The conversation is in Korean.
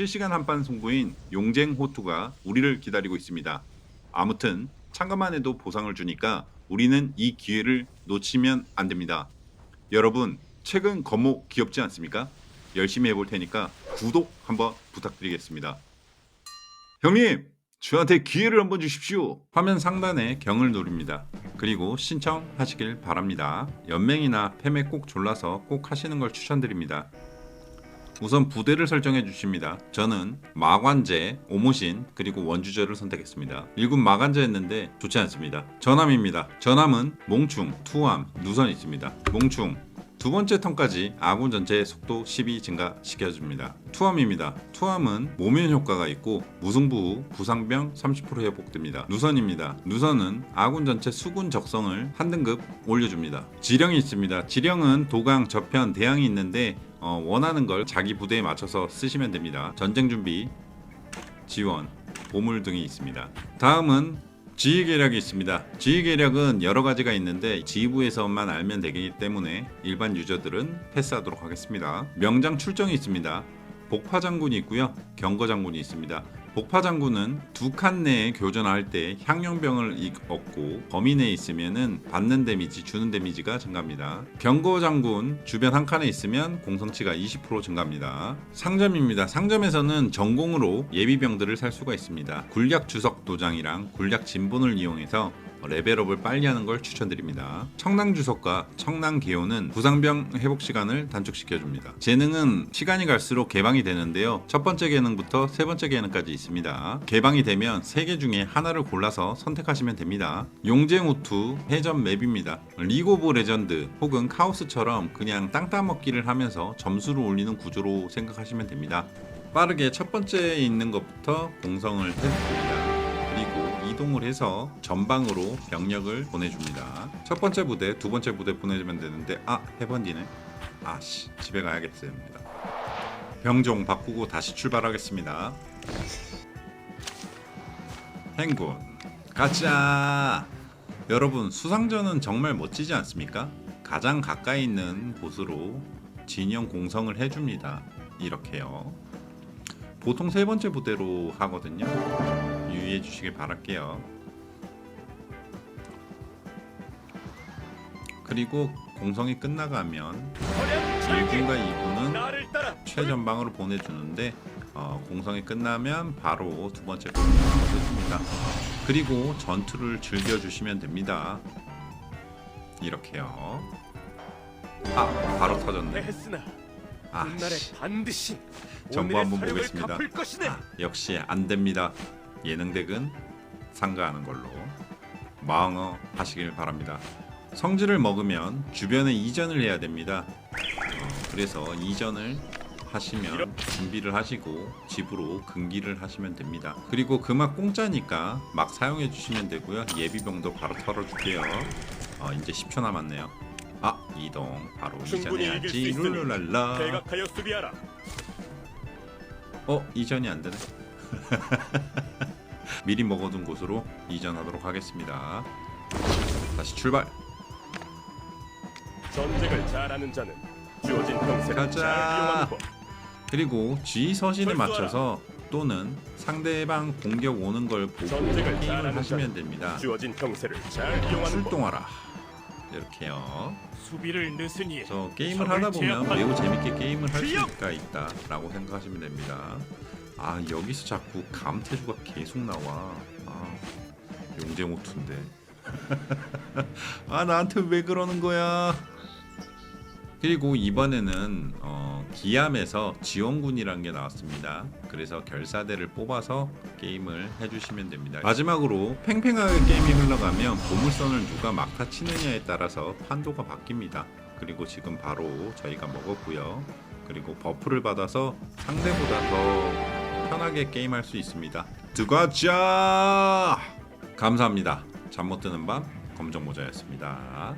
실시간 한판 승부인 용쟁 호투가 우리를 기다리고 있습니다. 아무튼 참가만 해도 보상을 주니까 우리는 이 기회를 놓치면 안 됩니다. 여러분 최근 거목 귀엽지 않습니까? 열심히 해볼 테니까 구독 한번 부탁드리겠습니다. 형님, 저한테 기회를 한번 주십시오. 화면 상단에 경을 누릅니다. 그리고 신청하시길 바랍니다. 연맹이나 팸에 꼭 졸라서 꼭 하시는 걸 추천드립니다. 우선 부대를 설정해 주십니다. 저는 마관제, 오모신 그리고 원주저를 선택했습니다. 1군 마관제였는데 좋지 않습니다. 전함입니다. 전함은 몽충, 투함, 누선이 있습니다. 몽충 두 번째 턴까지 아군 전체의 속도 12 증가시켜줍니다. 투함입니다. 투함은 모면 효과가 있고 무승부 후 부상병 30% 회복됩니다. 누선입니다. 누선은 아군 전체 수군 적성을 한 등급 올려줍니다. 지령이 있습니다. 지령은 도강, 저편, 대항이 있는데 어, 원하는 걸 자기 부대에 맞춰서 쓰시면 됩니다. 전쟁 준비, 지원, 보물 등이 있습니다. 다음은 지휘 계략이 있습니다. 지휘 계략은 여러 가지가 있는데 지휘부에서만 알면 되기 때문에 일반 유저들은 패스하도록 하겠습니다. 명장 출정이 있습니다. 복파 장군이 있고요. 경거 장군이 있습니다. 복파 장군은 두 칸 내에 교전할 때 향용병을 이- 얻고 범위 내에 있으면은 받는 데미지, 주는 데미지가 증가합니다. 경거 장군 주변 한 칸에 있으면 공성치가 20% 증가합니다. 상점입니다. 상점에서는 전공으로 예비병들을 살 수가 있습니다. 굴약 주석 도장이랑 굴약 진본을 이용해서 레벨업을 빨리 하는 걸 추천드립니다. 청랑 주석과 청랑 개요는 부상병 회복 시간을 단축시켜줍니다. 재능은 시간이 갈수록 개방이 되는데요. 첫 번째 개능부터 세 번째 개능까지 있습니다. 개방이 되면 세 개 중에 하나를 골라서 선택하시면 됩니다. 용쟁 우투 해전 맵입니다. 리그 오브 레전드 혹은 카오스처럼 그냥 땅 따먹기를 하면서 점수를 올리는 구조로 생각하시면 됩니다. 빠르게 첫 번째에 있는 것부터 공성을 해줍니다. 그리고 이동을 해서 전방으로 병력을 보내줍니다. 첫 번째 부대, 두 번째 부대 보내주면 되는데 아 해번디네. 아씨 집에 가야겠습니다. 병종 바꾸고 다시 출발하겠습니다. 행군 가자. 여러분 수상전은 정말 멋지지 않습니까? 가장 가까이 있는 곳으로 진영 공성을 해줍니다. 이렇게요. 보통 세 번째 부대로 하거든요. 유의해 주시길 바랄게요. 그리고 공성이 끝나가면 1군과 2군은 나를 따라 최전방으로 보내주는데 어, 공성이 끝나면 바로 두 번째 공성을 해줍니다. 그리고 전투를 즐겨주시면 됩니다. 이렇게요. 아 바로 터졌네. 했으나 아 오늘의 한번 보겠습니다. 아, 역시 안 됩니다. 예능덱은 상가하는 걸로 마응어 하시길 바랍니다. 성질을 먹으면 주변에 이전을 해야 됩니다. 어, 그래서 이전을 하시면 준비를 하시고 집으로 금기를 하시면 됩니다. 그리고 그막 공짜니까 막 사용해 주시면 되고요. 예비병도 바로 털어줄게요. 어, 이제 10초 남았네요. 아 이동 바로 이전해야지 룰루랄라 대각하여 수비하라. 어 이전이 안 되네. 미리 먹어둔 곳으로 이전하도록 하겠습니다. 다시 출발. 전쟁을 잘하는 자는 주어진 평생을. 잘 이용하는 법. 그리고 G 서신에. 맞춰서 또는 상대방 공격 오는 걸 보고 전쟁을 게임을 잘하는 하시면 됩니다. 주어진 평세를 잘 이용하는 법. 출동하라. 이렇게요. 수비를 느슨히 그래서 게임을 하다 보면. 매우 재밌게 게임을 할 출력! 수가 있다라고 생각하시면 됩니다. 아 여기서 자꾸 감태주가 계속 나와. 아 용재모투인데. 아 나한테 왜 그러는 거야? 그리고 이번에는 어, 기암에서 지원군이라는 게 나왔습니다. 그래서 결사대를 뽑아서 게임을 해주시면 됩니다. 마지막으로 팽팽하게 게임이 흘러가면 보물선을 누가 막타 치느냐에 따라서 판도가 바뀝니다. 그리고 지금 바로 저희가 먹었고요. 그리고 버프를 받아서 상대보다 더 편하게 게임할 수 있습니다. 들어가자! 감사합니다. 잠 못 드는 밤 검정 모자였습니다.